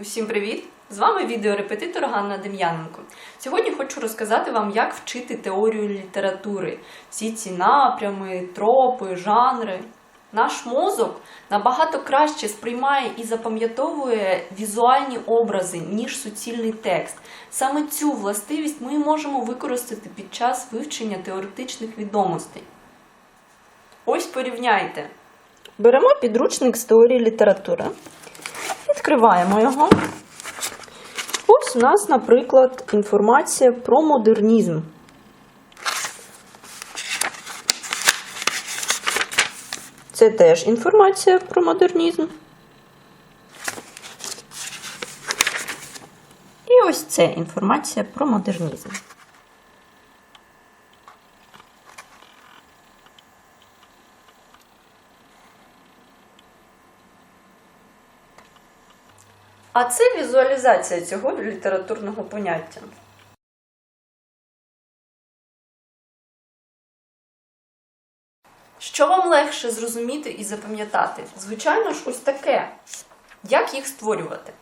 Усім привіт! З вами відеорепетитор Ганна Дем'яненко. Сьогодні хочу розказати вам, як вчити теорію літератури, всі ці напрями, тропи, жанри. Наш мозок набагато краще сприймає і запам'ятовує візуальні образи, ніж суцільний текст. Саме цю властивість ми можемо використати під час вивчення теоретичних відомостей. Ось порівняйте. Беремо підручник з теорії літератури. Відкриваємо його. Ось у нас, наприклад, інформація про модернізм. Це теж інформація про модернізм. І ось це інформація про модернізм. А це візуалізація цього літературного поняття. Що вам легше зрозуміти і запам'ятати? Звичайно ж, ось таке. Як їх створювати?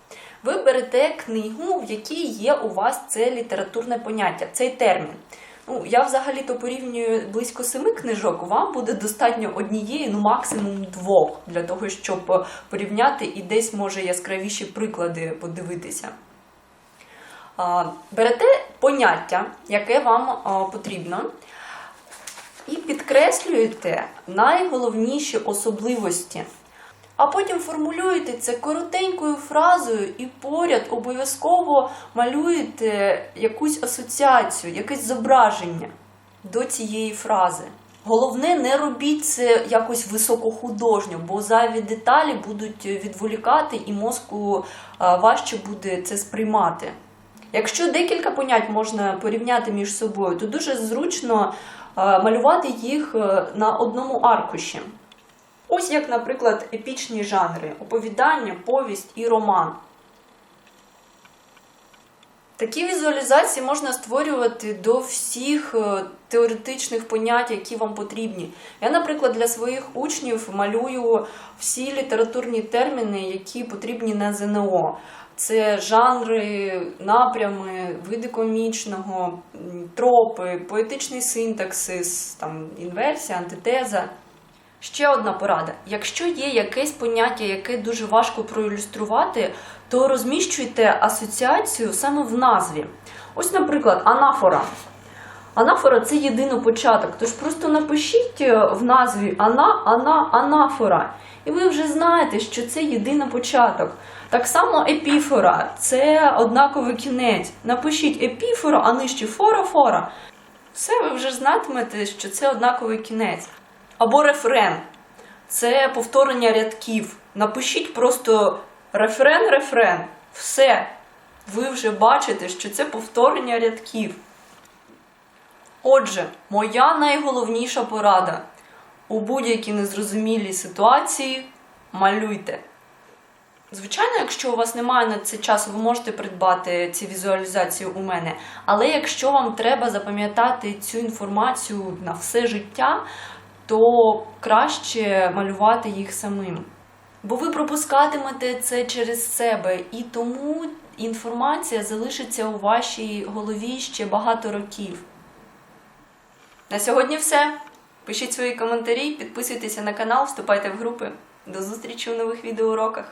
Ви берете книгу, в якій є у вас це літературне поняття, цей термін. Ну, я взагалі-то порівнюю близько семи книжок. Вам буде достатньо однієї, ну максимум двох, для того, щоб порівняти і десь може яскравіші приклади подивитися. Берете поняття, яке вам потрібно, і підкреслюєте найголовніші особливості. А потім формулюєте це коротенькою фразою і поряд обов'язково малюєте якусь асоціацію, якесь зображення до цієї фрази. Головне, не робіть це якось високохудожньо, бо зайві деталі будуть відволікати і мозку важче буде це сприймати. Якщо декілька понять можна порівняти між собою, то дуже зручно малювати їх е, на одному аркуші. Ось як, наприклад, епічні жанри: оповідання, повість і роман. Такі візуалізації можна створювати до всіх е, теоретичних понять, які вам потрібні. Я, наприклад, для своїх учнів малюю всі літературні терміни, які потрібні на ЗНО. Це жанри, напрями, види комічного, тропи, поетичний синтаксис, там, інверсія, антитеза. Ще одна порада: якщо є якесь поняття, яке дуже важко проілюструвати, то розміщуйте асоціацію саме в назві. Ось, наприклад, анафора. Анафора це єдинопочаток, тож просто напишіть е, в назві ана, ана, анафора. І ви вже знаєте, що це єдинопочаток. Так само епіфора це однаковий кінець. Напишіть епіфора, а нижче фора, фора. Все, ви вже знатимете, що це однаковий кінець. Або рефрен. Це повторення рядків. Напишіть просто рефрен, рефрен. Все. Ви вже бачите, що це повторення рядків. Отже, моя найголовніша порада. У будь-якій незрозумілій ситуації малюйте. Звичайно, якщо у вас немає на це часу, ви можете придбати ці візуалізації у мене. Але якщо вам треба запам'ятати цю інформацію на все життя, то краще малювати їх самим. Бо ви пропускатимете це через себе, і тому інформація залишиться у вашій голові ще багато років. На сьогодні все. Пишіть свої коментарі, підписуйтеся на канал, вступайте в групи. До зустрічі у нових відеоуроках.